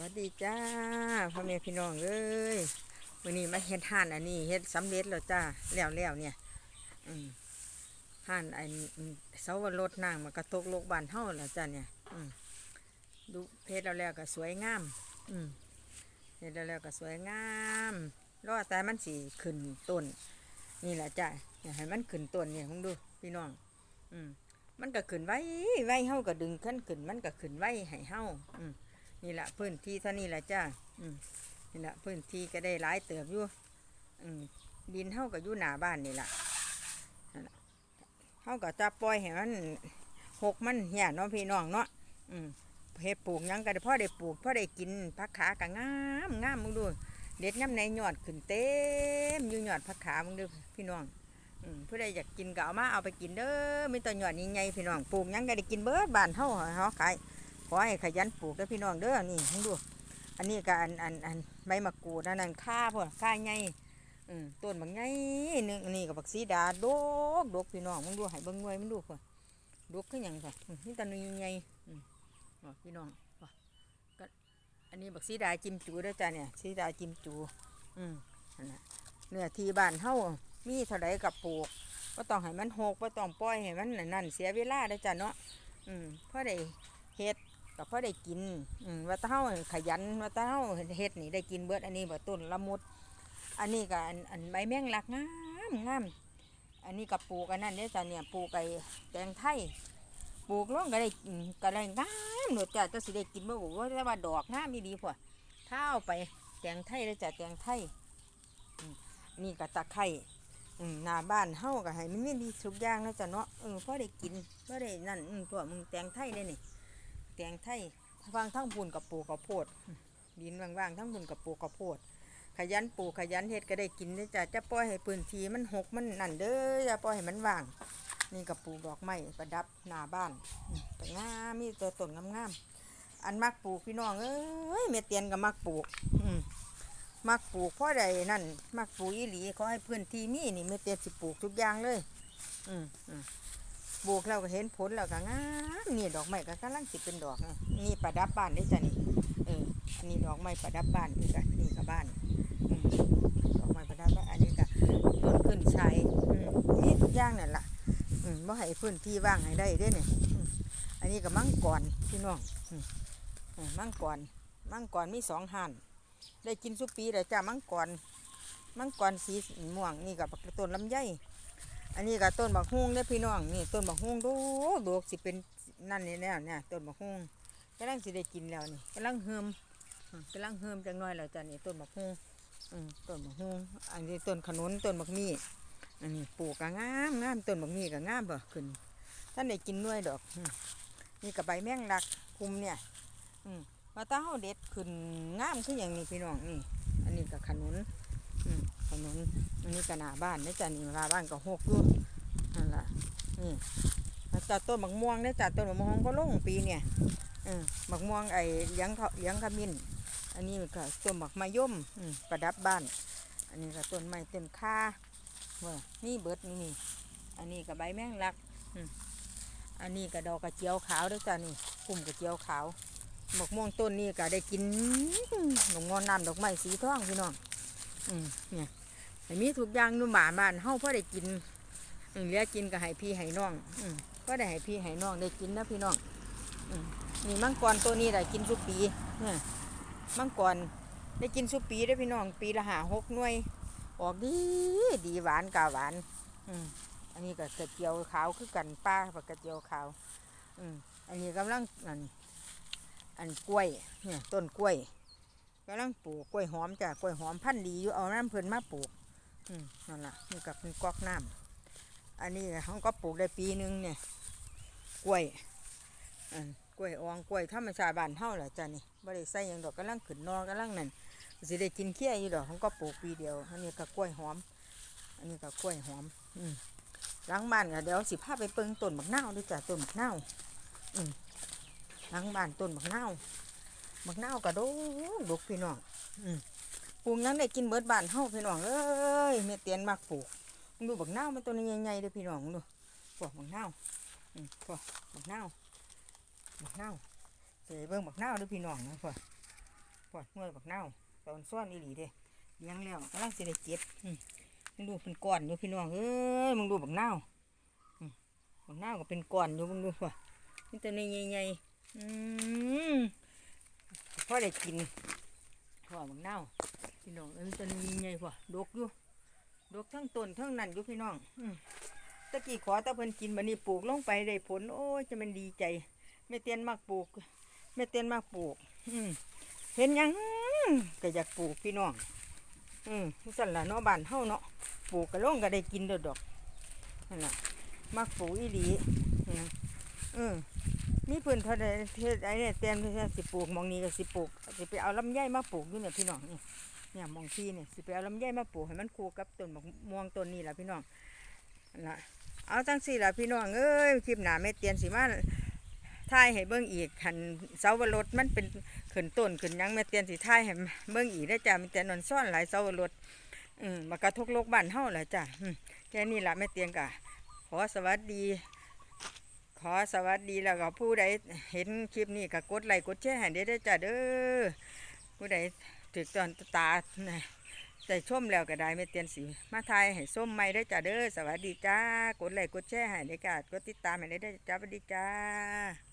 วัสดีจ้าพ่อแม่พี่น้องเอ้ยวันนี้มาเฮ็ดห่านอันนี้เฮ็ดสำเร็จแล้วจ้าแล้วแล้วเนี่ยห่านอันเสาวรถนางมันกระตกโลกบานเฮาแล้วจ้าเนี่ยอืดูเพชรแล้วแล้วก็สวยงามอืเฮ็ดแล้วแล้วก็สวยงามรอแต่มันสีขึ้นต้น นี่แหละจ้าอยากให้มันขึ้นต้นเนี่ยมึงดูพี่น้อง อืมมันก็ขึ้นไว้ไว้เฮาก็ดึงขึ้นขึ้นมันก็ขึ้นไว้ให้เฮาอืม นี่แหละพื้นที่เท่านี้แหละจ้าอืมนี่แหละพื้นที่ก็ได้หลายเติบอยู่อืมดินเท่ากับอยู่หนาบ้านนี่แหละเท่ากับจะปล่อยให้มันหกมันเหี่ยเนาะพี่น้องเนาะอืมเฮ็ดปลูกยังก็ได้พ่อได้ปลูกพ่อได้กินผักขาก็งามงามมึงดูเด็ดงามในหยอดขึ้นเต็มอยู่หยอดผักขามึงดูพี่น้องอืมผู้ใดอยากกินก็เอามาเอาไปกินเด้อมีแตัวยอดใหญ่ๆพี่น้องปลูกยังก็ได้กินเบิดบานเฮาเฮาขาย อให้ขยันปลูกด้อพี่น้องเด้อนี่มึงดู อันนี้ก็อันอันอันใบมะกรูดอันนั้นข้าพ่อข้าใหญ่อืมต้นบางใหญ่หนึงนนี้กับบักสีดาดกดกพี่น้องมึงดูให้เบิ่งวยมึงดูพ่อดกคือหยังพ่อนี่ตาหนวยใหญ่อืมอ๋อพี่น้องอก็อันนี้บักสีดาจิมจูด้อจ้าเนี่ยสีดาจิมจู อืมนั่นน่ะเนื้อที่บ้านเฮามีเท่าใดกับปลูกก็ต้องให้มันหกก็ต้องปล่อยให้มันนั่นเสียเวลาเด้จ้าเนาะอืมเพราะได้เฮ็ด ก็พอได้กินว่าแตาเฮาขยันว่าแตาเฮาเฮ็ดนี่ได้กินเบิดอันนี้บ่ต้นละมุด อันนี้ก็อันอันใบแมงลักงามงามอันนี้ก็ปลูกอันนั้นเด้อจ้ะเนี่ยปลูกไอ้แตงไทยปลูกลงก็ได้ก็ได้งามโดดจ้ะจะสิได้กินบ่บอกว่าแต่ว่าดอกงามอีดีพ่อถ้าเอาไปแตงไทยแล้วจ้ะแตงไทยนี่ก็ตะไคร้อืมหน้าบ้านเฮาก็ให้มันมีดีทุกอย่างนะจ้ะเนาะเออพอได้กินพอได้นั่นตัวมึงแตงไทยได้นี่ แตงไทยวางทั้งบุญกับปูกับโพด ดินว่างๆทั้งบุญกับปูกับโพด ขยันปลูกขยันเฮ็ดก็ได้กินเด้จ้ะจะปล่อยให้พื้นที่มันหกมันนั่นเด้อจะปล่อยให้มันว่าง นี่กับปูดอกไม้ประดับหน้าบ้านแต่งามมีตัวต้นงามๆอันมักปลูกพี่น้องเอ้ยเมเตียนก็มักปลูกมักปลูกเพราะใดนั่นมักปลูกอีหลีขอให้พื้นที่มีนี่เมเตียนสิปลูกทุกอย่างเลย อืมอืม ปลูกแล้วก็เห็นผลแล้วก็งามนี่ดอกไม้ก็กำลังสิเป็นดอกนี่ประดับบ้านได้จ้ะนี่เอออันนี้ดอกไม้ประดับบ้านคือกันี่ก็บ้านดอกไม้ประดับบ้านอันนี้ก็ต้นขึ้นชัยอืมนี่ทุกอย่างนั่นล่ะอืมบ่ให้พื้นที่ว่างให้ได้ด้เนี่ยอันนี้ก็มังกรพี่น้องอืมเออมังกรมังกรมีสองหันได้กินสุปีเลยจ้ามังกรมังกรสีม่วงนี่กับต้นลำไย อันนี้ก็ต้นบักฮุ้งเด้อพี่น้องนี่ต้นบักฮุ้งดูดูสิเป็นนั่นนี่แน่เนี่ยต้นบักฮุ้งกำลังสิได้กินแล้วนี่กำลังเฮิมกำลังเฮิมจังน้อยแล้วจ้ะนี่ต้นบักฮุ้งต้นบักฮุ้งอันนี้ต้นขนุนต้นบักมี่อันนี้ปลูกก็งามงามต้นบักมี่ก็งามบ่ขึ้นท่านได้กินด้วยดอกอืมนี่กับใบแมงลักคุมเนี่ยอืมาตาเฮาเด็ดขึ้นงามคืออย่างนี้พี่น้องนี่ อันนี้ก็ขนุน อืมขนุนอันนี้ก็หน้าบ้านนะจ๊ะนี่หน้าบ้านก็หกอยู่นั่นล่ะนี่แล้วจ้ะต้นมะม่วงนะจ๊ะต้นมะม่วงก็ลงปีเนี่ยเออมะม่วงไอ้เลี้ยงเขาเลี้ยงขมิ้นอันนี้ก็ต้นมะมะยมอืมประดับบ้าน อันนี้ก็ต้นไม้เต็มค่าเว่านี่เบิดนี่นี่ อันนี้ก็ใบแมงลักอันนี้ก็ดอกกระเจียวขาวด้วยจ้ะนี่กลุ่มกระเจียวขาวมะม่วงต้นนี้ก็ได้กินหนงงอนน้ำดอกไม้สีทองพี่น้อง อืมเนี่ย ให้มีทุกอย่างนุ่มหมาบ้านเฮาพอได้กินอืเหลือกินก็ให้พี่ให้น้องอืมพอได้ให้พี่ให้น้องได้กินนะพี่น้องอืมนี่มังกรตัวนี้ได้กินทุกปีเนี่ยมังกรได้กินทุกปีได้พี่น้อง ปีละหาหกหน่วย ออกดีดีหวานกาหวานอือันนี้ก็กระเจียวขาวคือกันป้ากับกระเจียวขาวอือันนี้กำลังอันอันกล้วยเนี่ยต้นกล้วยกำลังปลูกกล้วยหอมจ้ะกล้วยหอมพันธุ์ดีอยู่เอาน้ำเพลินมาปลูก อืมนั่นแหละนี่กับเป็นกอกน้ำอันนี้เขาก็ปลูกได้ปีหนึงเนี่ย กล้วยอันกล้วยอองกล้วยธรรมชาติบ้านเฮาแหละจ้ะนี่บ่ได้ใส่หยังดอกกำลังขึ้นนอกำลังนั่นสิได้กินเคี้ยอยู่ดอกเขาก็ปลูกปีเดียว อันนี้ก็กล้วยหอม อันนี้ก็กล้วยหอม อืมหล้างบ้านก็เดี๋ยวสิพาไปเปิงต้นบักนาวด้วยจ้ะต้นบักนาวอืมหล้างบ้านต้นบักนาวบักนาวก็ดกดกพี่น้องอืม ปลูกยังได้กินเบิดบ้านเฮาพี่น้องเอ้ยแม่เตียนมักปลูกมึงดูบักนาวมันตัวนี้ใหญ่ๆเด้อพี่น้องดูพวกบักนาวอืมพวกบักนาวบักนาวเสยเบิ่งบักนาวเด้อพี่น้องนะพวกปวดเมื่อยบักเน่าวตอนซ่อนอีหลีเด้เลี้ยังแล้วกำลังสิได้เก็บมึงดูเป็นก้อนอยู่พี่น้องเอ้ยมึงดูบักเน่าวอืมบักเน่าวก็เป็นก้อนอยู่มึงดูว่ะนี่ตัวนี้ใหญ่ๆอืมพอได้กินพ่อบักเน่าว พี่น้องอ้ยตัวนี้ใหญ่ๆว่ะดกอยู่ดกทั้งต้นทั้งนั่นอยู่พี่น้องอืตะกี้ขอตะเพิ่นกินบัดนี้ปลูกลงไปได้ผล โอ้จะมันดีใจแม่เตียนมากปลูกแม่เตียนมากปลูก อืเห็นยังก็อยากปลูกพี่น้อง อืมสั่นละเนาะบ้านเฮาเนาะปลูกกระลงก็ได้กินดอดอกนั่นล่ะมักปลูกอีหลีนะเออมีเพิ่นเท่าใดเทศไอเนี่ยเตียมที่จะสิปลูกมองนี้ก็สิปลูกสิไปเอาลำไยมาปลูกอยู่เนี่ยพี่น้องนี่ เนี่ยมองที่เนี่ยสิไปเอาลำไยมาปลูกให้มันคู่กับต้นมะม่วงต้นนี้ล่ะพี่น้องนั่นล่ะเอาจังสี่ละพี่น้องเอ้ยคลิปหนาแม่เตียนสิมาถ่ายให้เบิ่งอีกคันเสาวรสมันเป็นขึ้นต้นขึ้นยังแม่เตียนสิท้ายให้เบิ่งอีกได้จ้ะแม่เตียนนอนซ่อนหลายเสารถอืมมากระทกโลกบ้านเฮาแหละจ้ะอืมแค่นี้ละแม่เตียนก็ขอสวัสดี ขอสวัสดีแล้วก็ผู้ใดเห็นคลิปนี้ก็กดไลค์กดแชร์ให้ได้อเด้จ้ะเด้อผู้ใด ถึกตอนตาน่ะใจชมแล้วก็ได้ไม่เตียนสี มาทายให้ส้มไม่ได้จ้าเด้อสวัสดีจ้ากดไลค์กดแชร์ให้ได้อกะกดติดตามให้ได้เด้อจ้าสวัสดีจ้า